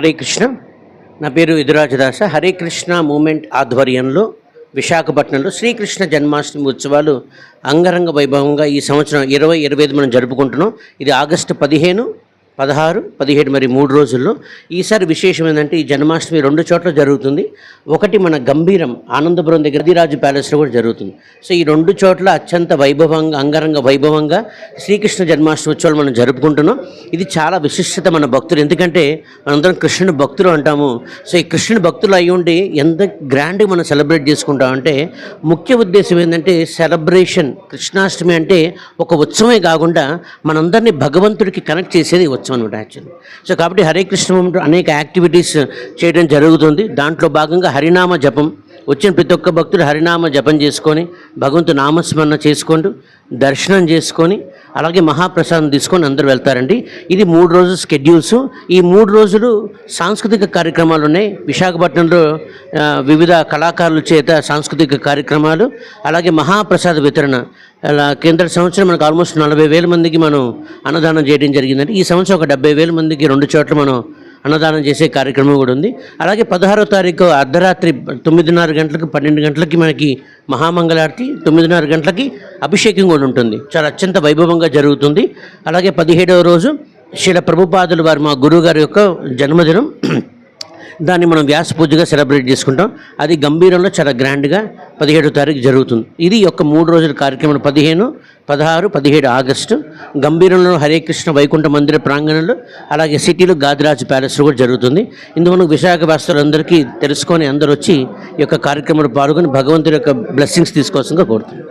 హరే కృష్ణ. నా పేరు యదురాజదాస. హరే కృష్ణ మూమెంట్ ఆధ్వర్యంలో విశాఖపట్నంలో శ్రీకృష్ణ జన్మాష్టమి ఉత్సవాలు అంగరంగ వైభవంగా ఈ సంవత్సరం ఇరవై ఇరవై ఐదు మనం జరుపుకుంటున్నాం. ఇది ఆగస్టు పదిహేను పదహారు పదిహేడు మరి మూడు రోజుల్లో. ఈసారి విశేషం ఏంటంటే ఈ జన్మాష్టమి రెండు చోట్ల జరుగుతుంది. ఒకటి మన గంభీరం ఆనందపురం దగ్గర దిరాజు ప్యాలెస్లో కూడా జరుగుతుంది. సో ఈ రెండు చోట్ల అత్యంత వైభవంగా అంగరంగ వైభవంగా శ్రీకృష్ణ జన్మాష్టమి ఉత్సవాలు మనం జరుపుకుంటున్నాం. ఇది చాలా విశిష్టత మన భక్తులు. ఎందుకంటే మనందరం కృష్ణుని భక్తులు అంటాము. సో ఈ కృష్ణుని భక్తులు అయి ఉండి ఎంత గ్రాండ్గా మనం సెలబ్రేట్ చేసుకుంటాం అంటే ముఖ్య ఉద్దేశం ఏంటంటే సెలబ్రేషన్ కృష్ణాష్టమి అంటే ఒక ఉత్సవమే కాకుండా మనందరినీ భగవంతుడికి కనెక్ట్ చేసేది ఉత్సవం. ఉత్సవం అనమాట యాక్చువల్లీ. సో కాబట్టి హరే కృష్ణ అనేక యాక్టివిటీస్ చేయడం జరుగుతుంది. దాంట్లో భాగంగా హరినామ జపం వచ్చిన ప్రతి ఒక్క భక్తుడు హరినామ జపం చేసుకొని భగవంతు నామస్మరణ చేసుకుంటూ దర్శనం చేసుకొని అలాగే మహాప్రసాదం తీసుకొని అందరూ వెళ్తారండి. ఇది మూడు రోజుల స్కెడ్యూల్స్. ఈ మూడు రోజులు సాంస్కృతిక కార్యక్రమాలు ఉన్నాయి. విశాఖపట్నంలో వివిధ కళాకారుల చేత సాంస్కృతిక కార్యక్రమాలు అలాగే మహాప్రసాద వితరణ. అలా కేంద్ర సంవత్సరం మనకు ఆల్మోస్ట్ నలభై వేల మందికి మనం అన్నదానం చేయడం జరిగిందండి. ఈ సంవత్సరం ఒక డెబ్బై వేల మందికి రెండు చోట్ల మనం అన్నదానం చేసే కార్యక్రమం కూడా ఉంది. అలాగే పదహారో తారీఖు అర్ధరాత్రి తొమ్మిదిన్నర గంటలకు పన్నెండు గంటలకి మనకి మహామంగళారతి తొమ్మిదిన్నర గంటలకి అభిషేకం కూడా ఉంటుంది. చాలా అత్యంత వైభవంగా జరుగుతుంది. అలాగే పదిహేడవ రోజు శిల ప్రభుపాదులు వారు మా గురువు గారి యొక్క జన్మదినం. దాన్ని మనం వ్యాస పూజగా సెలబ్రేట్ చేసుకుంటాం. అది గంభీరంలో చాలా గ్రాండ్గా పదిహేడో తారీఖు జరుగుతుంది. ఇది యొక్క మూడు రోజుల కార్యక్రమం పదిహేను పదహారు పదిహేడు ఆగస్టు. గంభీరంలో హరే కృష్ణ వైకుంఠ మందిర ప్రాంగణంలో అలాగే సిటీలో గాదిరాజు ప్యాలెస్లో కూడా జరుగుతుంది. ఇందువల్ల విశాఖ వాస్తులందరికీ తెలుసుకొని అందరూ వచ్చి ఈ యొక్క కార్యక్రమంలో పాల్గొని భగవంతుడి యొక్క బ్లెస్సింగ్స్ తీసుకోవాల్సిందిగా కోరుతుంది